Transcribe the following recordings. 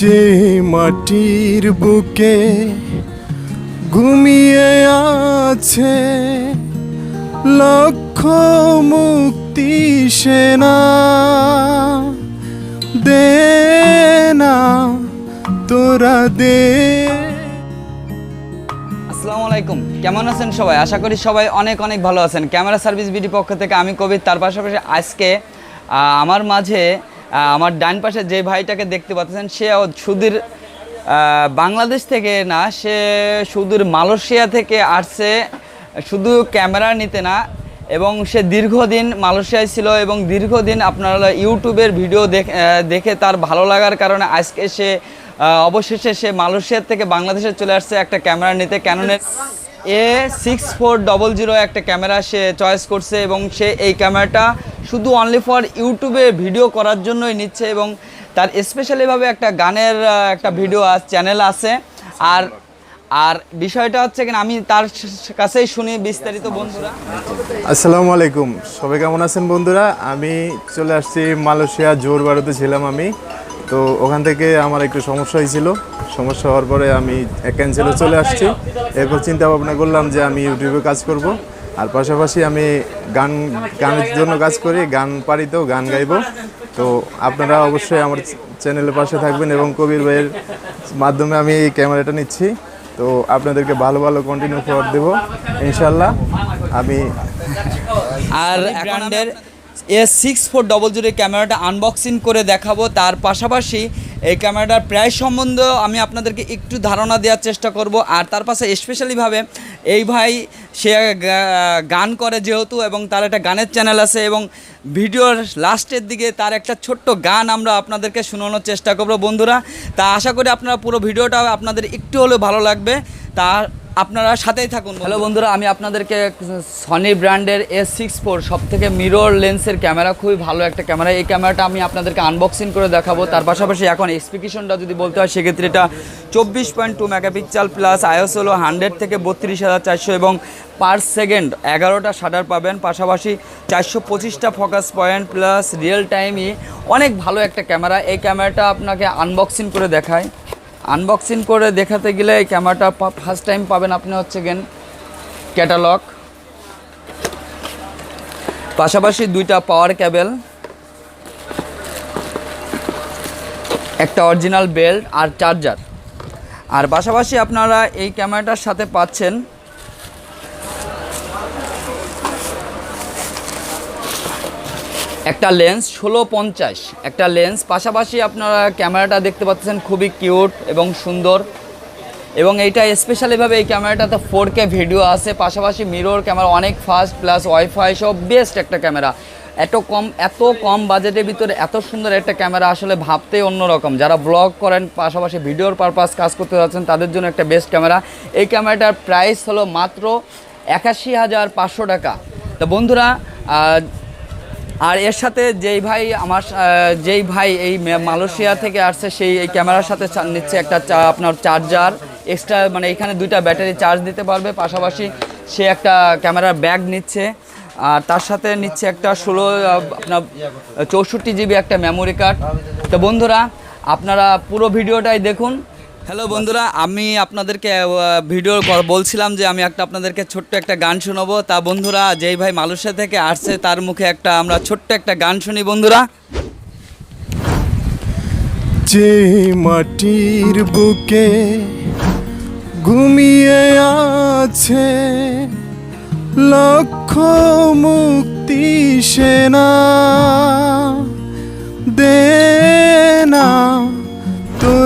যে মাটির বুকে ঘুমিয়ে আছে, লক্ষ মুক্তি সেনা দে না, তোরা দে। আসসালামু আলাইকুম। কেমন আছেন সবাই? আশা করি সবাই অনেক অনেক ভালো আছেন। ক্যামেরা সার্ভিস বিডি পক্ষ থেকে আমি কবির, তার পাশাপাশি আজকে আমার মাঝে আমার ডান পাশে যে ভাইটাকে দেখতে পাচ্ছেন, সে সুদূর বাংলাদেশ থেকে না, সে সুদূর মালয়েশিয়া থেকে আসছে। শুধু ক্যামেরা নিতে না, এবং সে দীর্ঘদিন মালয়েশিয়ায় ছিল এবং দীর্ঘদিন আপনারা ইউটিউবের ভিডিও দেখ- তার ভালো লাগার কারণে আজকে সে অবশেষে সে মালয়েশিয়ার থেকে বাংলাদেশে চলে আসছে একটা ক্যামেরা নিতে। ক্যাননের A six four double zero একটা ক্যামেরা সে চয়েস করছে এবং সে এই ক্যামেরাটা শুধু অনলি ফর ইউটিউবে ভিডিও করার জন্যই নিচ্ছে এবং তার স্পেশালিভাবে একটা গানের একটা ভিডিও চ্যানেল আছে। আর আর বিষয়টা হচ্ছে কিনা, আমি তার কাছেই শুনি বিস্তারিত বন্ধুরা। আসসালামু আলাইকুম। সবাই কেমন আছেন বন্ধুরা? আমি চলে আসছি মালয়েশিয়া জোর বাড়িতে ছিলাম আমি। তো ওখান থেকে আমার একটু সমস্যা হয়েছিল। সমস্যা হওয়ার পরে আমি ক্যান্সেলে চলে আসছি। এরপর চিন্তা ভাবনা করলাম যে আমি ইউটিউবে কাজ করব। আর পাশাপাশি আমি গান, গানের জন্য কাজ করি, গান পারি তো গান গাইবো। তো আপনারা অবশ্যই আমার চ্যানেলের পাশে থাকবেন এবং কবির ভাইয়ের মাধ্যমে আমি এই ক্যামেরাটা নিচ্ছি। তো আপনাদেরকে ভালো ভালো কন্টিনিউ ফর দেবো ইনশাল্লাহ আমি আর ব্র্যান্ডের A six four double zero ক্যামেরাটা আনবক্সিং করে দেখাবো। তার পাশাপাশি এই ক্যামেরাটার প্রাইস সম্বন্ধে আমি আপনাদেরকে একটু ধারণা দেওয়ার চেষ্টা করব। আর তার পাশে স্পেশালিভাবে এই ভাই সে গান করে যেহেতু এবং তার একটা গানের চ্যানেল আছে এবং ভিডিওর লাস্টের দিকে তার একটা ছোট্ট গান আমরা আপনাদেরকে শোনানোর চেষ্টা করব বন্ধুরা। তা আশা করি আপনারা পুরো ভিডিওটা আপনাদের একটু হলেও ভালো লাগবে। তা আপনারা সাথেই থাকুন হ্যালো বন্ধুরা, আমি আপনাদেরকে সনি ব্র্যান্ডের এস সিক্স ফোর সব থেকে মিরর লেন্সের ক্যামেরা, খুবই ভালো একটা ক্যামেরা। এই ক্যামেরাটা আমি আপনাদেরকে আনবক্সিং করে দেখাবো। তার পাশাপাশি এখন এক্সপিকেশনটা যদি বলতে হয়, সেক্ষেত্রে এটা চব্বিশ point two megapixel plus IS হলো হান্ড্রেড থেকে বত্রিশ হাজার চারশো এবং পার সেকেন্ড এগারোটা শাটার পাবেন। পাশাপাশি চারশো পঁচিশটা ফোকাস পয়েন্ট প্লাস রিয়েল টাইমই অনেক ভালো একটা ক্যামেরা। এই ক্যামেরাটা আপনাকে আনবক্সিং করে দেখায়। আনবক্সিং করে দেখাতে গেলে এই ক্যামেরাটা ফার্স্ট টাইম পাবেন আপনি হচ্ছে গেন ক্যাটালগ পাশাপাশি দুইটা পাওয়ার ক্যাবেল একটা অরিজিনাল বেল্ট আর চার্জার আর পাশাপাশি আপনারা এই ক্যামেরাটার সাথে পাচ্ছেন একটা লেন্স ষোলো পঞ্চাশ, একটা লেন্স পাশাপাশি আপনারা ক্যামেরাটা দেখতে পাচ্ছেন খুবই কিউট এবং সুন্দর। এবং এইটা স্পেশালিভাবে এই ক্যামেরাটাতে ফোর কে ভিডিও আছে, পাশাপাশি মিরর ক্যামেরা অনেক ফাস্ট প্লাস ওয়াইফাই সব বেস্ট একটা ক্যামেরা। এত কম এত কম বাজেটের ভিতরে এত সুন্দর একটা ক্যামেরা আসলে ভাবতেই অন্যরকম। যারা ব্লগ করেন, পাশাপাশি ভিডিওর পারপাস কাজ করতে যাচ্ছেন, তাদের জন্য একটা বেস্ট ক্যামেরা। এই ক্যামেরাটার প্রাইস হলো মাত্র একাশি হাজার পাঁচশো টাকা। তো বন্ধুরা আর এর সাথে যেই ভাই আমার যেই ভাই এই মালয়েশিয়া থেকে আসছে, সেই এই ক্যামেরার সাথে নিচ্ছে একটা আপনার চার্জার। এক্সট্রা মানে এখানে দুইটা ব্যাটারি চার্জ দিতে পারবে। পাশাপাশি সে একটা ক্যামেরার ব্যাগ নিচ্ছে। আর তার সাথে নিচ্ছে একটা ষোলো আপনার চৌষট্টি জিবি একটা মেমোরি কার্ড তো বন্ধুরা, আপনারা পুরো ভিডিওটাই দেখুন। হ্যালো বন্ধুরা, আমি আপনাদেরকে ভিডিও বলছিলাম যে আমি একটা আপনাদেরকে ছোট্ট একটা গান শোনাবো। তা বন্ধুরা, যেই ভাই মালয়েশিয়া থেকে আসছে, তার মুখে একটা আমরা ছোট্ট একটা গান শুনি, বন্ধুরা। যে মাটির বুকে ঘুমিয়ে আছে, লক্ষ মুক্তি সেনা দে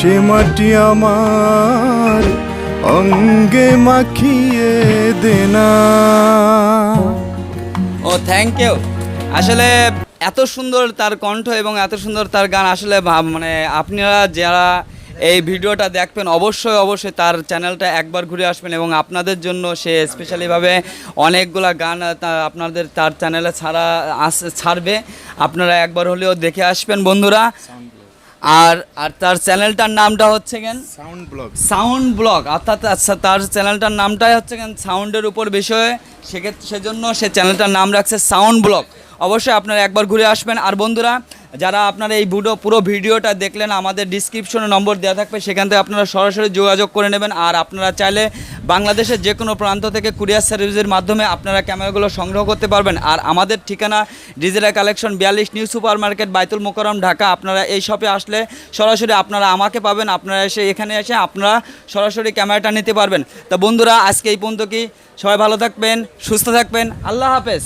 সে মাটি আমার অঙ্গে মাখিয়ে দে না। ও থ্যাংক ইউ আসলে এত সুন্দর তার কণ্ঠ এবং এত সুন্দর তার গান আসলে মানে আপনারা যারা এই ভিডিওটা দেখবেন, অবশ্যই অবশ্যই তার চ্যানেলটা একবার ঘুরে আসবেন এবং আপনাদের জন্য সে স্পেশালিভাবে অনেকগুলা গান আপনাদের তার চ্যানেলে ছাড়া আস- ছাড়বে। আপনারা একবার হলেও দেখে আসবেন, বন্ধুরা। আর আর তার চ্যানেলটার নামটা হচ্ছে কেন? Sound blog. Sound blog. অর্থাৎ আচ্ছা তার চ্যানেলটার নামটাই হচ্ছে কেন? সাউন্ডের উপর বিষয়ে সেক্ষেত্রে সেজন্য সে চ্যানেলটার নাম রাখছে সাউন্ড ব্লগ। অবশ্যই আপনারা একবার ঘুরে আসবেন। আর বন্ধুরা যারা আপনারা এই ভিডিও পুরো ভিডিওটা দেখলেন, আমাদের ডিসক্রিপশনে নম্বর দেওয়া থাকবে, সেখান থেকে আপনারা সরাসরি যোগাযোগ করে নেবেন। আর আপনারা চাইলে বাংলাদেশের যে কোনো প্রান্ত থেকে কুরিয়ার সার্ভিসের মাধ্যমে আপনারা ক্যামেরাগুলো সংগ্রহ করতে পারবেন। আর আমাদের ঠিকানা ডিজিটাল কালেকশন বিয়াল্লিশ new super market Baitul Mukarram Dhaka. আপনারা এই শপে আসলে সরাসরি আপনারা আমাকে পাবেন, আপনারা এসে এখানে এসে আপনারা সরাসরি ক্যামেরাটা নিতে পারবেন। তা বন্ধুরা, আজকে এই পর্যন্ত কি? সবাই ভালো থাকবেন, সুস্থ থাকবেন। আল্লাহ হাফেজ।